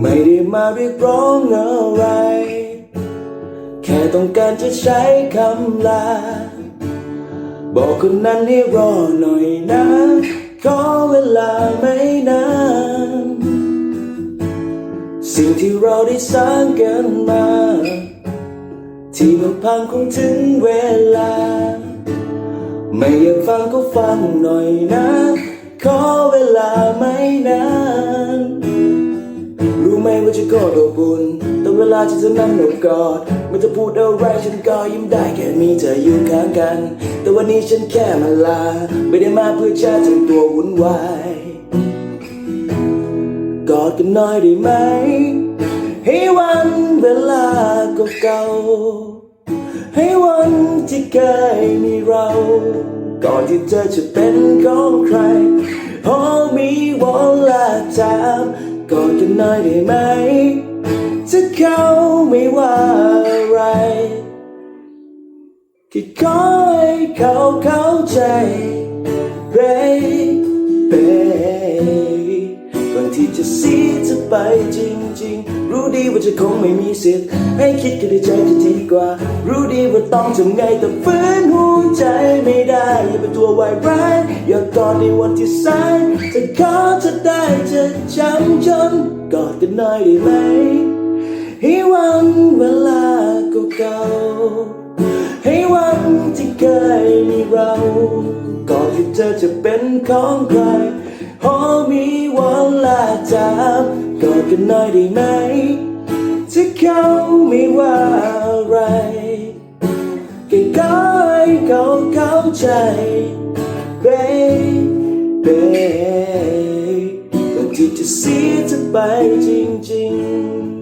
ไมาเรียกร้องอะไร แค่ต้องการจะใช้คำลา บอกคนนั้นให้รอหน่อยนะ ขอเวลาไม่นาน สิ่งที่เราได้สร้างกันมา ที่มันพังคงถึงเวลา ไม่อยากฟังก็ฟังหน่อยนะ ขอเวลาไม่นาน รู้ไหมว่าจะกอดอบอุ่นแต่เวลาที่เธอนั้นหนุกอดไม่จะพูดอะไรฉันก็ยิ้มได้แค่มีเธออยู่ข้างกัน แต่วันนี้ฉันแค่มาลา ไม่ได้มาเพื่อจะทำตัววุ่นวายกอดกันหน่อยได้ไหม ให้วันเวลาเก่าๆให้วันที่เคยมีเรา ก่อนที่เธอจะเป็นของใครพอมีวัน ลาจามกอดกันหน่อยได้ไหมถ้าเขาไม่ว่าอะไรแค่ขอให้เขาเข้าใจ baby ก่อนที่จะเสียเธอไปจริงๆ รู้ดีว่าจะคงไม่มีสิทธิ์ให้คิดกันในใจจะดีกว่า รู้ดีว่าต้องทำไงแต่ฝืนหัว อย่าเป็นตัววายร้ายอย่ากอดในวันที่สายจะขอจะได้จะจำจนกอดกันหน่อยได้ไหมให้วันเวลาเก่าๆให้วันที่เคยมีเราก่อนที่เธอจะเป็นของใครพอมีวันลาจากกอดกันหน่อยได้ไหมถ้าเขาไม่ว่าอะไร เขาเข้าใจ baby ก่อนที่จะเสียเธอไปจริงๆ